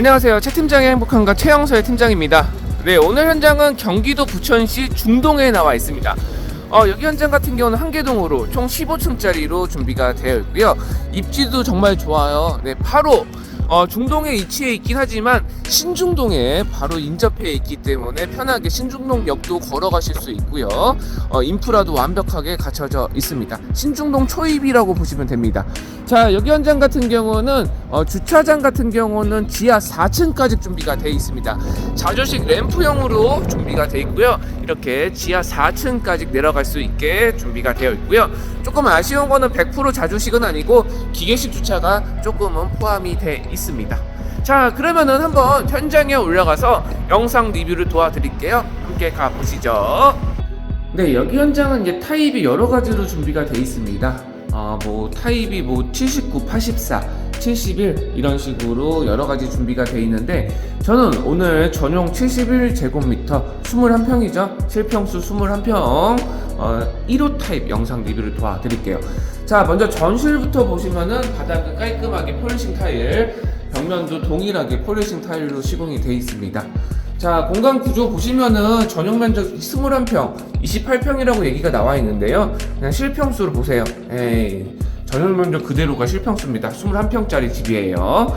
안녕하세요. 최 팀장의 행복한가 최영서의 팀장입니다. 네, 오늘 현장은 경기도 부천시 중동에 나와 있습니다. 어, 여기 현장 같은 경우는 한계동으로 총 15층짜리로 준비가 되어 있고요. 입지도 정말 좋아요. 네, 바로 어, 중동에 위치해 있긴 하지만 신중동에 바로 인접해 있기 때문에 편하게 신중동역도 걸어가실 수 있고요. 어, 인프라도 완벽하게 갖춰져 있습니다. 신중동 초입이라고 보시면 됩니다. 자, 여기 현장 같은 경우는 어, 주차장 같은 경우는 지하 4층까지 준비가 되어 있습니다. 자조식 램프형으로 준비가 되어 있고요. 이렇게 지하 4층까지 내려갈 수 있게 준비가 되어 있고요. 조금 아쉬운 거는 100% 자조식은 아니고 기계식 주차가 조금은 포함이 돼 있습니다. 자, 그러면은 한번 현장에 올라가서 영상 리뷰를 도와드릴게요. 함께 가보시죠. 네, 여기 현장은 이제 타입이 여러 가지로 준비가 돼 있습니다. 아, 뭐 타입이 뭐 79, 84, 71 이런 식으로 여러 가지 준비가 돼 있는데 저는 오늘 전용 71제곱미터 21평이죠. 실평수 21평 어, 1호 타입 영상 리뷰를 도와드릴게요. 자, 먼저 전실부터 보시면은 바닥은 깔끔하게 폴리싱 타일, 벽면도 동일하게 폴리싱 타일로 시공이 돼 있습니다. 자, 공간 구조 보시면은 전용 면적 21평, 28평이라고 얘기가 나와 있는데요. 그냥 실평수로 보세요. 에이, 전용 면적 그대로가 실평수입니다. 21평짜리 집이에요.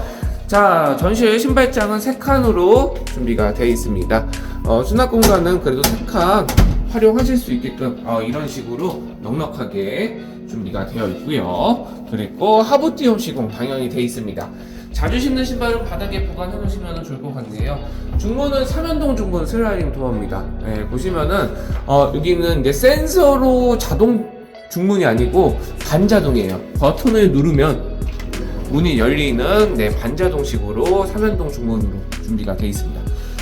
자, 전실 신발장은 3칸으로 준비가 되어 있습니다. 어, 수납 공간은 그래도 3칸 활용하실 수 있게끔 어, 이런 식으로 넉넉하게 준비가 되어 있고요. 그리고 하부티움 시공 당연히 되어 있습니다. 자주 신는 신발은 바닥에 보관해 놓으시면 좋을 것 같네요. 중문은 삼연동 중문 슬라이딩 도어입니다. 예, 보시면은 어, 여기는 이제 센서로 자동 중문이 아니고 반자동이에요. 버튼을 누르면 문이 열리는 네, 반자동식으로 삼연동 중문으로 준비가 되어 있습니다.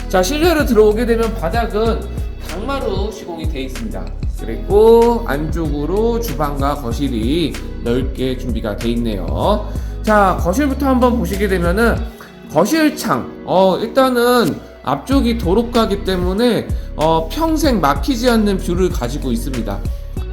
자 실내로 들어오게 되면 바닥은 강마루 시공이 되어 있습니다. 그리고 안쪽으로 주방과 거실이 넓게 준비가 되어 있네요. 자 거실부터 한번 보시게 되면은 거실창 어 일단은 앞쪽이 도로가기 때문에 어 평생 막히지 않는 뷰를 가지고 있습니다.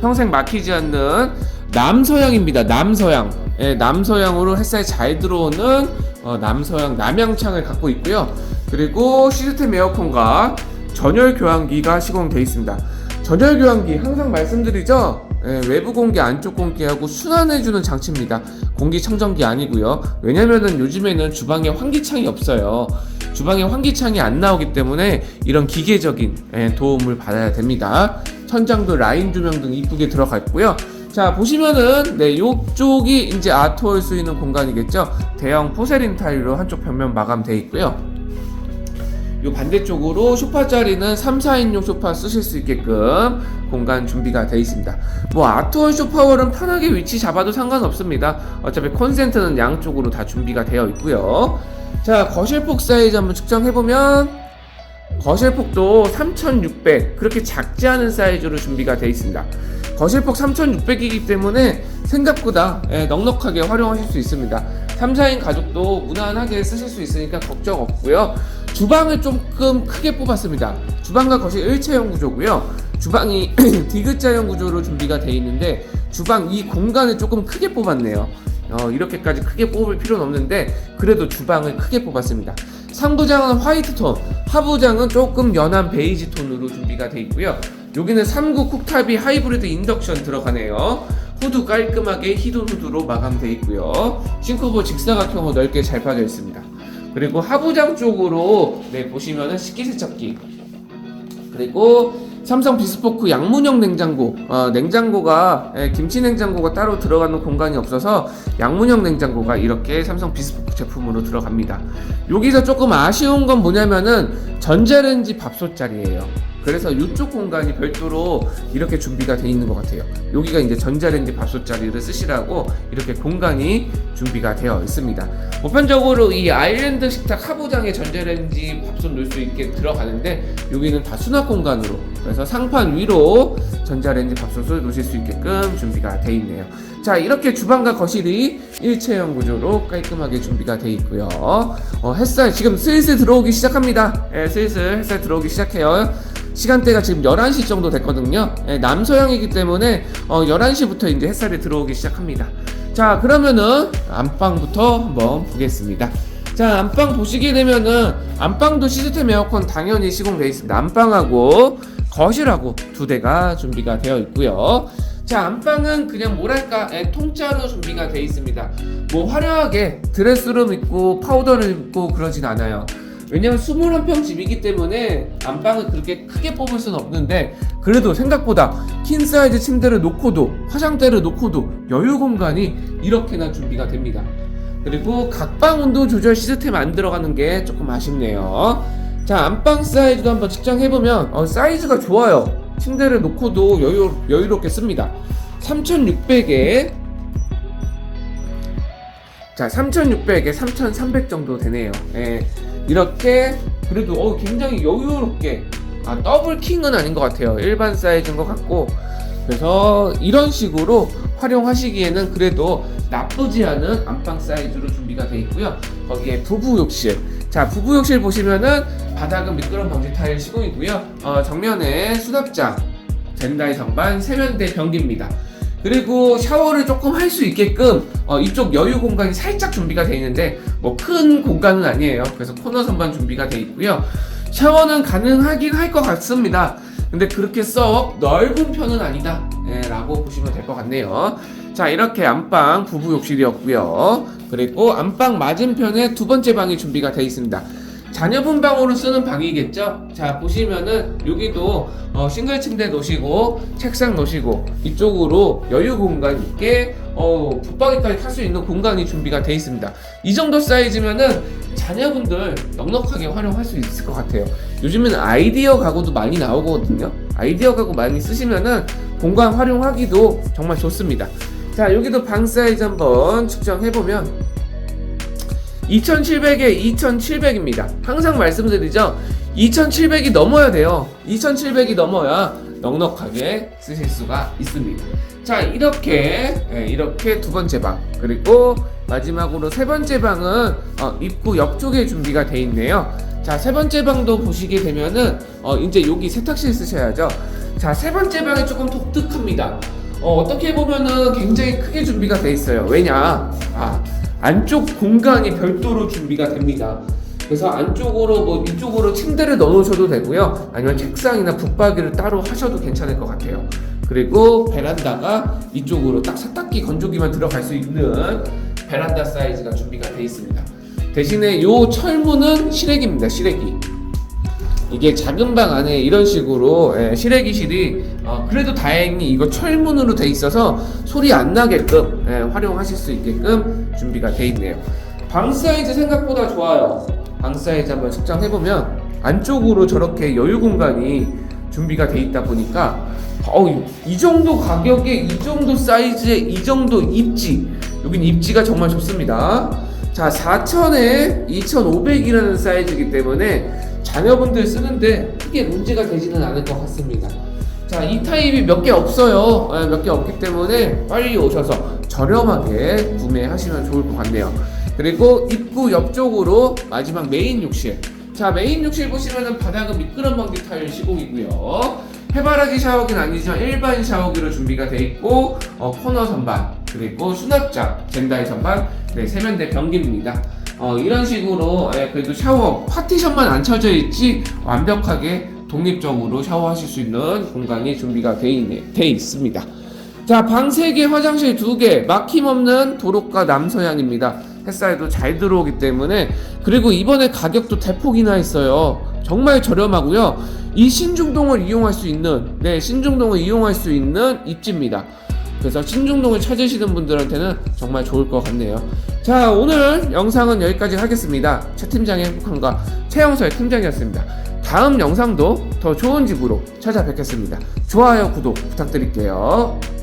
평생 막히지 않는 남서향입니다. 남서향. 예, 남서향으로 햇살 잘 들어오는 어, 남서향 남향창을 갖고 있고요. 그리고 시스템 에어컨과 전열 교환기가 시공되어 있습니다. 전열 교환기 항상 말씀드리죠. 예, 외부 공기, 안쪽 공기하고 순환해주는 장치입니다. 공기 청정기 아니고요. 왜냐면은 요즘에는 주방에 환기창이 없어요. 주방에 환기창이 안 나오기 때문에 이런 기계적인 예, 도움을 받아야 됩니다. 천장도 라인 조명 등 이쁘게 들어가 있고요. 자 보시면은 네 이쪽이 이제 아트홀 수 있는 공간이겠죠. 대형 포세린 타일로 한쪽 벽면 마감돼 있고요. 요 반대쪽으로 소파 자리는 3, 4인용 소파 쓰실 수 있게끔 공간 준비가 되어 있습니다. 뭐 아트월 소파월은 편하게 위치 잡아도 상관없습니다. 어차피 콘센트는 양쪽으로 다 준비가 되어 있고요. 자 거실 폭 사이즈 한번 측정해보면 거실폭도 3600 그렇게 작지 않은 사이즈로 준비가 되어 있습니다. 거실폭 3600이기 때문에 생각보다 예, 넉넉하게 활용하실 수 있습니다. 3, 4인 가족도 무난하게 쓰실 수 있으니까 걱정 없고요. 주방을 조금 크게 뽑았습니다. 주방과 거실 일체형 구조고요. 주방이 디귿자형 구조로 준비가 되어 있는데 주방 이 공간을 조금 크게 뽑았네요. 어, 이렇게까지 크게 뽑을 필요는 없는데 그래도 주방을 크게 뽑았습니다. 상부장은 화이트 톤, 하부장은 조금 연한 베이지 톤으로 준비가 되어 있고요. 여기는 3구 쿡탑이 하이브리드 인덕션 들어가네요. 후드 깔끔하게 히든 후드로 마감되어 있고요. 싱크볼 직사각형으로 넓게 잘 빠져 있습니다. 그리고 하부장 쪽으로 네, 보시면은 식기세척기 그리고 삼성 비스포크 양문형 냉장고. 어, 냉장고가 예, 김치 냉장고가 따로 들어가는 공간이 없어서 양문형 냉장고가 이렇게 삼성 비스포크 제품으로 들어갑니다. 여기서 조금 아쉬운 건 뭐냐면은 전자레인지 밥솥 자리예요 그래서 이쪽 공간이 별도로 이렇게 준비가 돼 있는 것 같아요 여기가 이제 전자레인지 밥솥 자리를 쓰시라고 이렇게 공간이 준비가 되어 있습니다 보편적으로 이 아일랜드 식탁 하부장에 전자레인지 밥솥 넣을 수 있게 들어가는데 여기는 다 수납 공간으로 그래서 상판 위로 전자레인지 밥솥을 놓으실 수 있게끔 준비가 되어 있네요. 자 이렇게 주방과 거실이 일체형 구조로 깔끔하게 준비가 되어 있고요. 어, 햇살 지금 슬슬 들어오기 시작합니다. 예, 슬슬 햇살 들어오기 시작해요. 시간대가 지금 11시 정도 됐거든요. 예, 남서향이기 때문에 어, 11시부터 이제 햇살이 들어오기 시작합니다. 자 그러면은 안방부터 한번 보겠습니다. 자 안방 보시게 되면은 안방도 시스템 에어컨 당연히 시공되어 있습니다. 안방하고 거실하고 두 대가 준비가 되어 있고요. 자 안방은 그냥 뭐랄까 예, 통짜로 준비가 되어 있습니다. 뭐 화려하게 드레스룸 있고 파우더를 입고 그러진 않아요. 왜냐면 21평 집이기 때문에 안방을 그렇게 크게 뽑을 수는 없는데 그래도 생각보다 킹 사이즈 침대를 놓고도 화장대를 놓고도 여유 공간이 이렇게나 준비가 됩니다. 그리고 각방 온도 조절 시스템 안 들어가는 게 조금 아쉽네요. 자 안방 사이즈도 한번 측정해 보면 어, 사이즈가 좋아요. 침대를 놓고도 여유 여유롭게 씁니다. 3,600에 자 3,600에 3,300 정도 되네요. 예, 이렇게 그래도 어, 굉장히 여유롭게 아, 더블 킹은 아닌 것 같아요. 일반 사이즈인 것 같고 그래서 이런 식으로 활용하시기에는 그래도 나쁘지 않은 안방 사이즈로 준비가 되어 있고요. 거기에 부부 욕실. 자, 부부 욕실 보시면은 바닥은 미끄럼 방지 타일 시공이고요. 어, 정면에 수납장, 젠다이 선반, 세면대 변기입니다. 그리고 샤워를 조금 할 수 있게끔 어, 이쪽 여유 공간이 살짝 준비가 되어 있는데 뭐 큰 공간은 아니에요. 그래서 코너 선반 준비가 되어 있고요. 샤워는 가능하긴 할 것 같습니다. 근데 그렇게 썩 넓은 편은 아니다. 예, 라고 보시면 될 것 같네요. 자, 이렇게 안방 부부 욕실이었고요. 그리고 안방 맞은편에 두 번째 방이 준비가 되어 있습니다. 자녀분 방으로 쓰는 방이겠죠? 자, 보시면은 여기도 어, 싱글 침대 놓으시고 책상 놓으시고 이쪽으로 여유 공간 있게 어, 붙박이까지 탈 수 있는 공간이 준비가 되어 있습니다. 이 정도 사이즈면은 자녀분들 넉넉하게 활용할 수 있을 것 같아요. 요즘에는 아이디어 가구도 많이 나오거든요. 아이디어 가구 많이 쓰시면은 공간 활용하기도 정말 좋습니다. 자, 여기도 방 사이즈 한번 측정해보면 2700에 2700입니다. 항상 말씀드리죠. 2700이 넘어야 돼요. 2700이 넘어야 넉넉하게 쓰실 수가 있습니다. 자, 이렇게, 예, 이렇게 두 번째 방. 그리고 마지막으로 세 번째 방은 어, 입구 옆쪽에 준비가 돼 있네요. 자, 세 번째 방도 보시게 되면은, 어, 이제 여기 세탁실 쓰셔야죠. 자, 세 번째 방이 조금 독특합니다. 어, 어떻게 보면은 굉장히 크게 준비가 돼 있어요. 왜냐? 아, 안쪽 공간이 별도로 준비가 됩니다. 그래서 안쪽으로 뭐 이쪽으로 침대를 넣어 놓으셔도 되고요. 아니면 책상이나 붙박이를 따로 하셔도 괜찮을 것 같아요. 그리고 베란다가 이쪽으로 딱 세탁기 건조기만 들어갈 수 있는 베란다 사이즈가 준비가 되어 있습니다. 대신에 요 철문은 실외기입니다. 실외기. 이게 작은 방 안에 이런 식으로 예, 실외기실이 어, 그래도 다행히 이거 철문으로 돼 있어서 소리 안 나게끔 예, 활용하실 수 있게끔 준비가 돼 있네요. 방 사이즈 생각보다 좋아요. 방 사이즈 한번 측정해 보면 안쪽으로 저렇게 여유 공간이 준비가 돼 있다 보니까 어, 이 정도 가격에 이 정도 사이즈에 이 정도 입지 여긴 입지가 정말 좋습니다. 자 4,000에 2,500이라는 사이즈이기 때문에 자녀분들 쓰는데 크게 문제가 되지는 않을 것 같습니다. 자, 이 타입이 몇 개 없어요. 예, 몇개 없기 때문에 빨리 오셔서 저렴하게 구매하시면 좋을 것 같네요. 그리고 입구 옆쪽으로 마지막 메인 욕실. 자, 메인 욕실 보시면은 바닥은 미끄럼 방지 타일 시공이고요. 해바라기 샤워기는 아니지만 일반 샤워기로 준비가 되어 있고 어, 코너 선반 그리고 수납장 젠다이 선반 네, 세면대 변기입니다. 어, 이런 식으로 예, 그래도 샤워 파티션만 안 쳐져 있지 완벽하게 독립적으로 샤워하실 수 있는 공간이 준비가 돼, 있네, 돼 있습니다. 자, 방 3개, 화장실 2개, 막힘없는 도로가 남서향입니다. 햇살도 잘 들어오기 때문에 그리고 이번에 가격도 대폭이나 했어요. 정말 저렴하고요. 이 신중동을 이용할 수 있는 네, 신중동을 이용할 수 있는 입지입니다. 그래서 신중동을 찾으시는 분들한테는 정말 좋을 것 같네요. 자, 오늘 영상은 여기까지 하겠습니다. 최 팀장의 행복함과 최영서의 팀장이었습니다. 다음 영상도 더 좋은 집으로 찾아뵙겠습니다. 좋아요, 구독 부탁드릴게요.